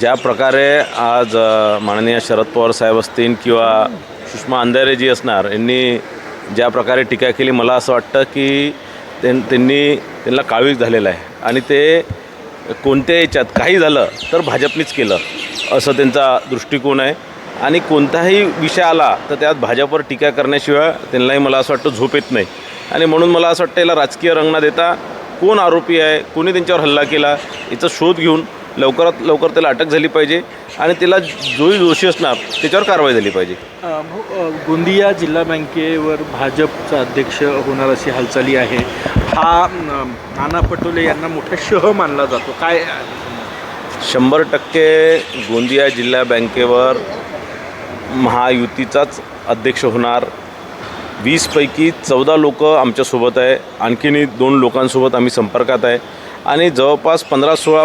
ज्या प्रकारे आज माननीय शरद पवार साहेब असतील किंवा सुषमा अंधारे जी असणार यांनी ज्या प्रकारे टीका केली मला असं वाटतं की त्यां त्यांनी त्यांना काळवीक झालेलं आहे. आणि ते कोणत्या याच्यात काही झालं तर भाजपनीच केलं असं त्यांचा दृष्टिकोन आहे. आणि कोणताही विषय आला तर त्यात भाजपवर टीका करण्याशिवाय त्यांनाही मला असं वाटतं झोप येत नाही. आणि म्हणून मला असं वाटतं याला राजकीय रंग न देता कोण आरोपी आहे कोणी त्यांच्यावर हल्ला केला याचा शोध घेऊन लवकरात लवकर त्याला अटक झाली पाहिजे आणि त्याला जोही दोषी असणार त्याच्यावर कारवाई झाली पाहिजे. गोंदिया जिल्हा बँकेवर भाजपचा अध्यक्ष होणार अशी हालचाली आहे. हा नाना पटोले यांना मोठा शह मानला जातो. काय? शंभर टक्के गोंदिया जिल्हा बँकेवर महायुतीचाच अध्यक्ष होणार. वीसपैकी चौदा लोक आमच्यासोबत आहे. आणखीनही दोन लोकांसोबत आम्ही संपर्कात आहे. आणि जवळपास पंधरा सोळा